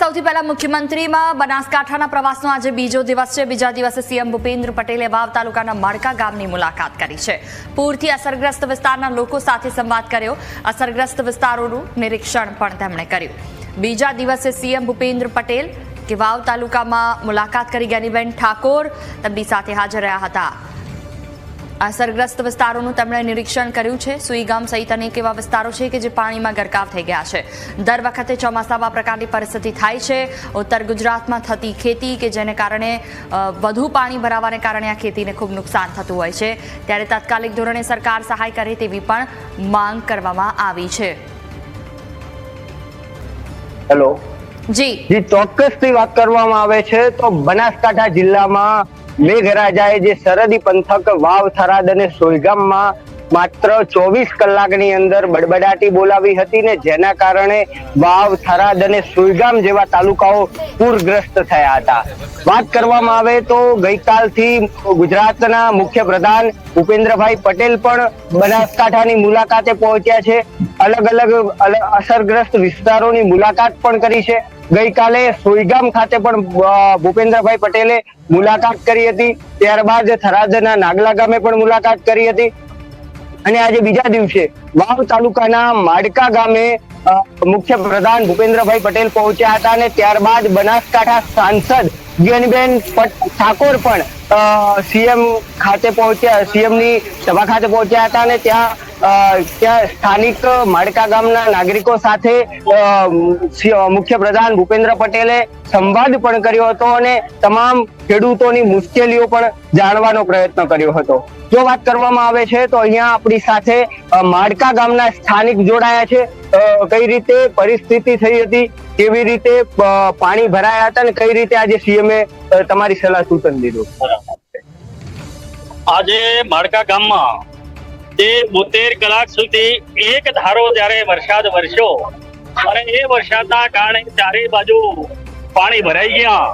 સૌથી પહેલા મુખ્યમંત્રીમાં બનાસકાંઠાના પ્રવાસનો આજે બીજો દિવસ છે. બીજા દિવસે સીએમ ભૂપેન્દ્ર પટેલે વાવ તાલુકાના માળકા ગામની મુલાકાત કરી છે. પૂરથી અસરગ્રસ્ત વિસ્તારના લોકો સાથે સંવાદ કર્યો. અસરગ્રસ્ત વિસ્તારોનું નિરીક્ષણ પણ તેમણે કર્યું. બીજા દિવસે સીએમ ભૂપેન્દ્ર પટેલ કે વાવ તાલુકામાં મુલાકાત કરી જ્ઞાનીબેન ઠાકોર તેમની સાથે હાજર રહ્યા હતા. અસરગ્રસ્ત વિસ્તારોનું તેમણે નિરીક્ષણ કર્યું છે. સુઈ ગામ સહિત અનેક એવા વિસ્તારો છે કે જે પાણીમાં ગરકાવ થઈ ગયા છે. દર વખતે ચોમાસામાં પ્રકારની પરિસ્થિતિ થાય છે. ઉત્તર ગુજરાતમાં થતી ખેતી કે જેને કારણે વધુ પાણી ભરાવાને કારણે આ ખેતીને ખૂબ નુકસાન થતું હોય છે. ત્યારે તાત્કાલિક ધોરણે સરકાર સહાય કરે તેવી પણ માંગ કરવામાં આવી છે. હેલો. જી. જે ચોક્કસથી વાત કરવામાં આવે છે. તો બનાસકાંઠા જિલ્લામાં મેઘરાજાએ જે સરહદી પંથક વાવ થરાદ અને સોયગામમાં માત્ર ચોવીસ કલાકની અંદર બડબડાટી બોલાવી હતી ને જેના કારણે વાવ, થરાદ અને સુઈગામ જેવા તાલુકાઓ પૂરગ્રસ્ત થયા હતા. વાત કરવામાં આવે તો ગઈકાલથી ગુજરાતના મુખ્ય પ્રધાન ભૂપેન્દ્રભાઈ પટેલ પણ બનાસકાંઠાની મુલાકાતે પહોંચ્યા છે. અલગ અલગ અસરગ્રસ્ત વિસ્તારોની મુલાકાત પણ કરી છે. ગઈકાલે સુઈગામ ખાતે પણ ભૂપેન્દ્રભાઈ પટેલે મુલાકાત કરી હતી. ત્યારબાદ થરાદના નાગલા ગામે પણ મુલાકાત કરી હતી. અને આજે બીજા દિવસે વાવ તાલુકાના માડકા ગામે મુખ્ય પ્રધાન ભૂપેન્દ્રભાઈ પટેલ પહોંચ્યા હતા અને ત્યારબાદ બનાસકાંઠા સાંસદ જ્ઞાનીબેન ઠાકોર પણ સીએમ ખાતે પહોંચ્યા સીએમની સભા ખાતે પહોંચ્યા હતા અને ત્યાં ત્યાં સ્થાનિક માડકા ગામના નાગરિકો સાથે મુખ્ય પ્રધાન ભૂપેન્દ્ર પટેલે સંવાદ પણ કર્યો હતો અને તમામ ખેડૂતોની મુશ્કેલીઓ પણ જાણવાનો પ્રયત્ન કર્યો હતો. જો વાત કરવામાં આવે છે, તો અહીંયા આપણી સાથે માડકા ગામના સ્થાનિક જોડાયા છે. કઈ રીતે પરિસ્થિતિ થઈ હતી, કેવી રીતે પાણી ભરાયા હતા અને કઈ રીતે આજે સીએમએ તમારી સલાહ સૂચન દીધું? આજે માળકા ગામમાં તે બોતેર કલાક સુધી એક ધારો જયારે વરસાદ વરસ્યો અને એ વરસાદના કારણે ચારે બાજુ પાણી ભરાઈ ગયા.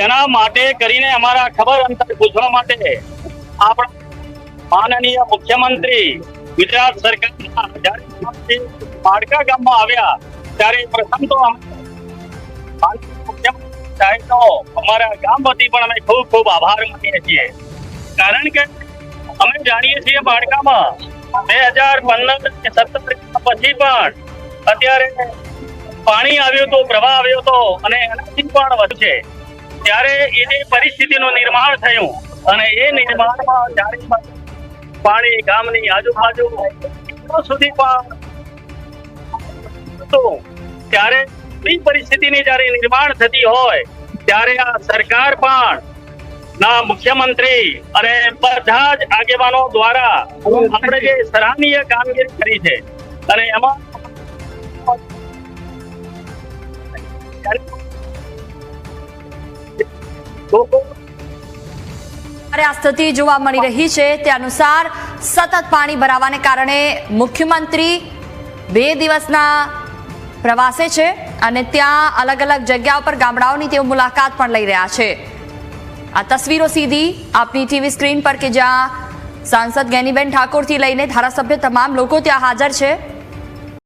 એના માટે કરીને અમારા ખબર અંતર પૂછવા માટે આપણા માનનીય મુખ્યમંત્રી ગુજરાત સરકારના જયારે માળકા ગામમાં આવ્યા ત્યારે પ્રથમ તો સાહેબનો અમારા ગામ વતી પણ અમે ખૂબ ખૂબ આભાર માનીએ છીએ. કારણ કે અમે જાણીએ છીએ બાળકામાં બે હજાર પંદર સત્તર પછી પણ અત્યારે પાણી આવ્યું હતું, પ્રવાહ આવ્યો હતો અને એનાથી પણ વધશે ત્યારે એ જે પરિસ્થિતિનું નિર્માણ થયું અને એ નિર્માણમાં ચારે પાણી ગામની આજુબાજુ સુધી પણ ત્યારે પરિસ્થિતિની જ્યારે નિર્માણ થતી હોય, ત્યારે આ સરકાર પણ ના, મુખ્યમંત્રી અને બધા જ આગેવાનો દ્વારા આપણે જે સરાહનીય કામગીરી કરી છે અને એમાં આ સ્થિતિ જોવા મળી રહી છે. તે અનુસાર સતત પાણી ભરાવાને કારણે મુખ્યમંત્રી બે દિવસના પ્રવાસે છે અને ત્યાં અલગ અલગ જગ્યા પર ગામડાઓની તેઓ મુલાકાત પણ લઈ રહ્યા છે. આ તસવીરો સીધી આપની ટીવી સ્ક્રીન પર કે જ્યાં સાંસદ જ્ઞાનીબેન ઠાકોરથી લઈને ધારાસભ્ય તમામ લોકો ત્યાં હાજર છે.